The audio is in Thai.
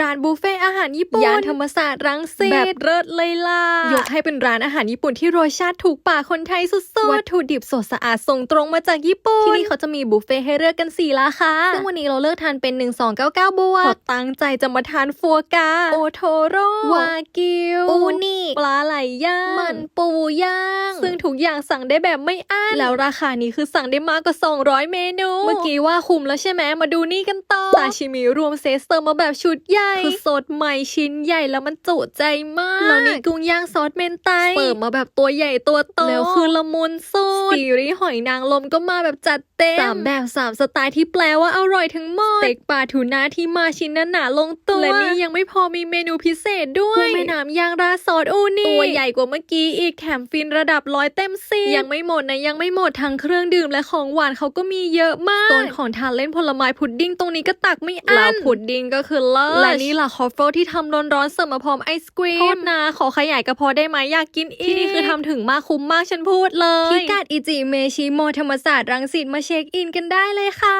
ร้านบุฟเฟ่อาหารญี่ปุ่นย่านธรรมศาสตร์รังสิตแบบเลิศเลยล่ะยกให้เป็นร้านอาหารญี่ปุ่นที่รสชาติถูกปากคนไทยสุดๆวัตถุดิบสดสะอาดส่งตรงมาจากญี่ปุ่นที่นี่เขาจะมีบุฟเฟ่ให้เลือกกันสี่ราคาซึ่งวันนี้เราเลือกทานเป็น 1299บวกเพราะตั้งใจจะมาทานฟัวกราโอโทโร่วากิวอูนิปลาไหลย่างมันปูย่างซึ่ง ทุกอย่างสั่งได้แบบไม่อั้นแล้วราคานี้คือสั่งได้มากกว่า 200 เมนู เมื่อกี้ว่าคุ้มแล้วใช่ไหมมาดูนี่กันต่อซาชิมิรวมเซตเติมมาแบบชุดใหญ่คือสดใหม่ชิ้นใหญ่แล้วมันจุใจมากแล้วนี่กุ้งย่างซอสเมนไตเปิดมาแบบตัวใหญ่ตัวโตแล้วคือละมุนสุดซีรีส์หอยนางรมก็มาแบบจัดเต็มสามแบบสามสไตล์ที่แปลว่าอร่อยทั้งหมดสเต็กปลาทูน่าที่มาชิ้นนั้นหนาลงตัวและนี่ยังไม่พอมีเมนูพิเศษด้วยกุ้งแม่น้ำย่างราดซอสอูนี่ตัวใหญ่กว่าเมื่อกี้อีกแถมฟินระดับร้อยเต็มสิบยังไม่หมดนะยังไม่หมดทั้งเครื่องดื่มและของหวานเขาก็มีเยอะมากโซนของทานเล่นผลไม้พุดดิ้งตรงนี้ก็ตักไม่อั้นแล้วพุดดิ้งก็คือเลิศและนี่ล่ะคอฟเฟิลที่ทำร้อนๆเสิร์ฟมาพร้อมไอศกรีมโทษนะขอขยายกระเพาะได้ไหมอยากกินอีกที่นี่คือทำถึงมากคุ้มมากฉันพูดเลยพิกัดอิจิเมชิโมธรรมศาสตร์รังสิตมาเช็คอินกันได้เลยค่ะ